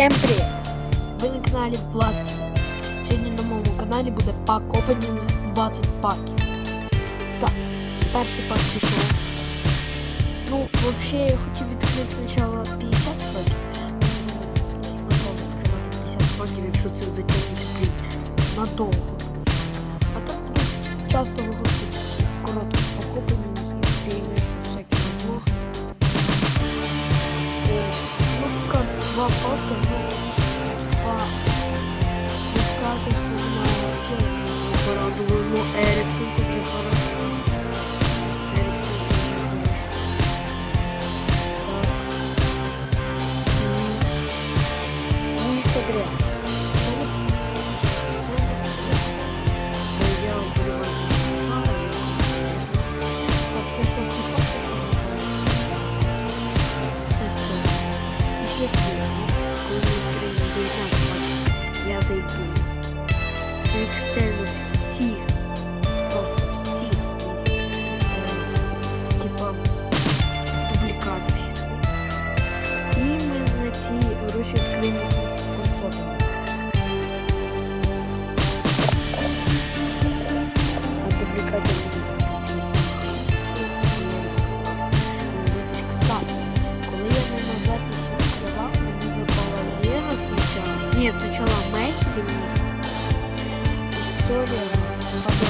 Всем привет! Ви на каналі Влад. Сьогодні на моєму каналі буде пак опенінг 20 паків. Так, перший пак пішов. Ну, взагалі я хотів відкрити спочатку 50 паків. Ну, готовий відкривати 50 паків, якщо це затягнути такий надовго. А так тут часто виходить как два пака, ну, два. Не сказати, що вона вообще не порадувала. Ну, Ериксон це вже хорошо. Ериксон це вже хорошо. Так. М. спочатку. сначала Месі мені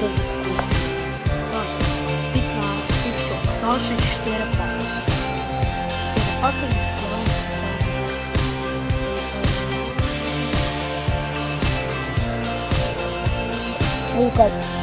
Так, 15 и все. Осталось еще 4 пака. 4 пака и открываем специальный Ну Барцай.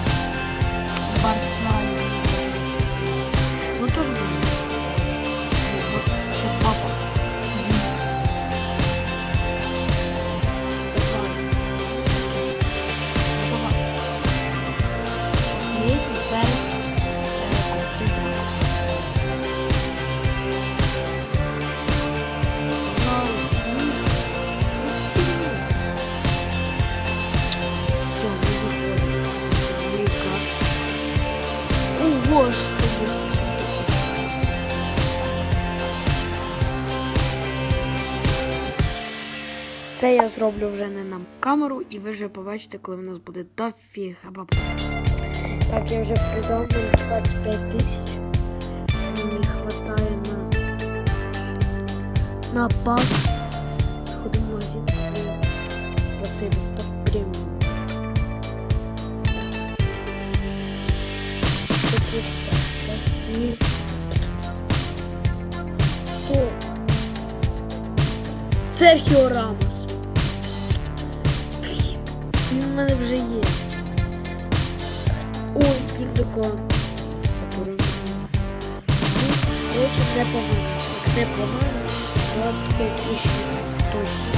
Господи! Це я зроблю вже не на камеру, і ви вже побачите, коли в нас буде дофіга бабла. Так, я вже придав 25 тисяч. Мені хватає на, на пак. Сходимо купимо Оцей Серхіо Рамос. Блін, він в мене вже є. Ой, Гюндокон. Короче, непогано. Так непогано. 25 тисяч точно.